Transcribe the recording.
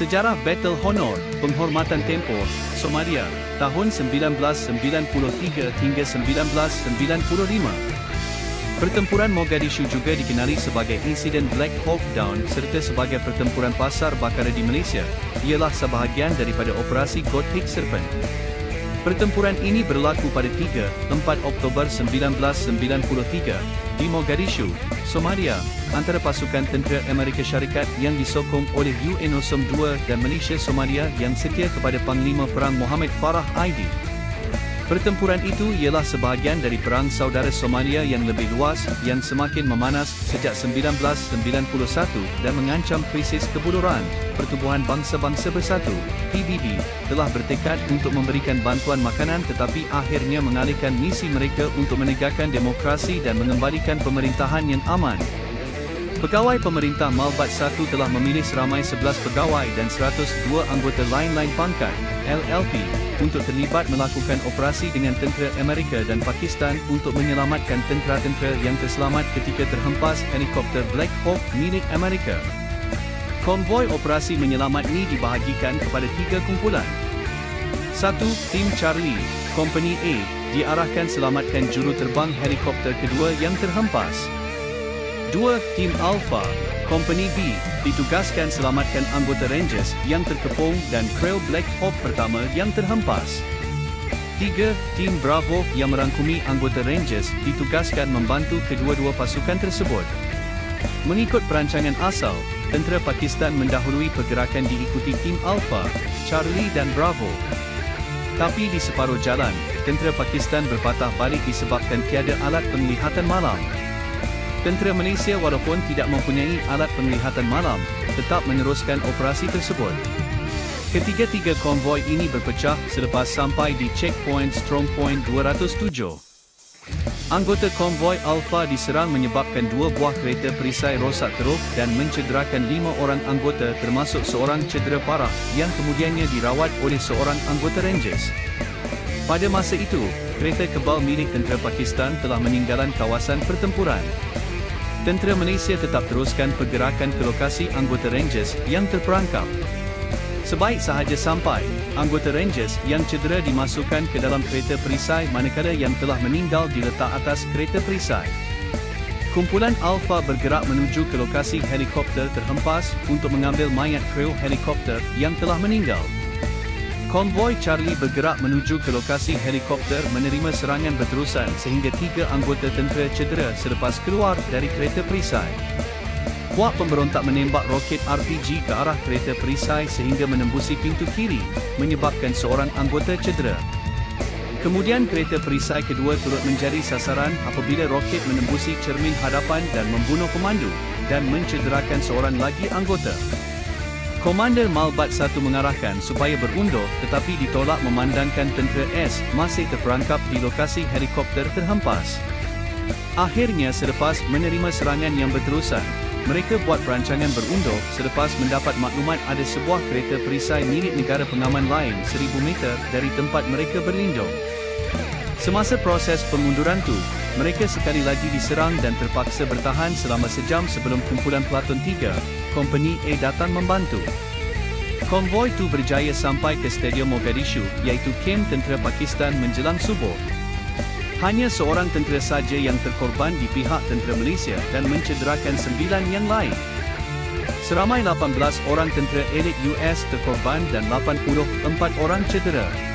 Sejarah Battle Honor, Penghormatan Tempur, Somalia, tahun 1993 hingga 1995. Pertempuran Mogadishu juga dikenali sebagai insiden Black Hawk Down serta sebagai pertempuran pasar bakara di Malaysia, ialah sebahagian daripada operasi Gothic Serpent. Pertempuran ini berlaku pada 3-4 Oktober 1993 di Mogadishu, Somalia, antara pasukan tentera Amerika Syarikat yang disokong oleh UNOSOM II dan Malaysia Somalia yang setia kepada Panglima Perang Muhammad Farah Aidi. Pertempuran itu ialah sebahagian dari Perang Saudara Somalia yang lebih luas yang semakin memanas sejak 1991 dan mengancam krisis kebuluran. Pertubuhan Bangsa-Bangsa Bersatu, PBB, telah bertekad untuk memberikan bantuan makanan tetapi akhirnya mengalihkan misi mereka untuk menegakkan demokrasi dan mengembalikan pemerintahan yang aman. Pegawai pemerintah Malbat 1 telah memilih seramai 11 pegawai dan 102 anggota lain-lain pangkat, LLP, untuk terlibat melakukan operasi dengan tentera Amerika dan Pakistan untuk menyelamatkan tentera-tentera yang terselamat ketika terhempas helikopter Black Hawk milik Amerika. Konvoi operasi menyelamat ini dibahagikan kepada tiga kumpulan. 1. Tim Charlie, Company A, diarahkan selamatkan juru terbang helikopter kedua yang terhempas. 2. Tim Alpha, Company B, ditugaskan selamatkan anggota Rangers yang terkepung dan Trail Black Hawk pertama yang terhempas. 3. Tim Bravo yang merangkumi anggota Rangers ditugaskan membantu kedua-dua pasukan tersebut. Mengikut perancangan asal, tentera Pakistan mendahului pergerakan diikuti Tim Alpha, Charlie dan Bravo. Tapi di separuh jalan, tentera Pakistan berpatah balik disebabkan tiada alat penglihatan malam. Tentera Malaysia walaupun tidak mempunyai alat penglihatan malam, tetap meneruskan operasi tersebut. Ketiga-tiga konvoi ini berpecah selepas sampai di checkpoint Strong Point 207. Anggota konvoi Alpha diserang menyebabkan dua buah kereta perisai rosak teruk dan mencederakan lima orang anggota termasuk seorang cedera parah yang kemudiannya dirawat oleh seorang anggota Rangers. Pada masa itu, kereta kebal milik tentera Pakistan telah meninggalan kawasan pertempuran. Tentera Malaysia tetap teruskan pergerakan ke lokasi anggota Rangers yang terperangkap. Sebaik sahaja sampai, anggota Rangers yang cedera dimasukkan ke dalam kereta perisai manakala yang telah meninggal diletak atas kereta perisai. Kumpulan Alpha bergerak menuju ke lokasi helikopter terhempas untuk mengambil mayat kru helikopter yang telah meninggal. Konvoi Charlie bergerak menuju ke lokasi helikopter menerima serangan berterusan sehingga tiga anggota tentera cedera selepas keluar dari kereta perisai. Kuat pemberontak menembak roket RPG ke arah kereta perisai sehingga menembusi pintu kiri, menyebabkan seorang anggota cedera. Kemudian kereta perisai kedua turut menjadi sasaran apabila roket menembusi cermin hadapan dan membunuh pemandu, dan mencederakan seorang lagi anggota. Komander Malbat 1 mengarahkan supaya berundur tetapi ditolak memandangkan tentera S masih terperangkap di lokasi helikopter terhempas. Akhirnya selepas menerima serangan yang berterusan, mereka buat perancangan berundur selepas mendapat maklumat ada sebuah kereta perisai milik negara pengaman lain 1000 meter dari tempat mereka berlindung. Semasa proses pengunduran tu, mereka sekali lagi diserang dan terpaksa bertahan selama sejam sebelum kumpulan Platon 3, Company A datang membantu. Konvoi itu berjaya sampai ke Stadium Mogadishu, iaitu kem tentera Pakistan menjelang subuh. Hanya seorang tentera saja yang terkorban di pihak tentera Malaysia dan mencederakan sembilan yang lain. Seramai 18 orang tentera elit US terkorban dan 84 orang cedera.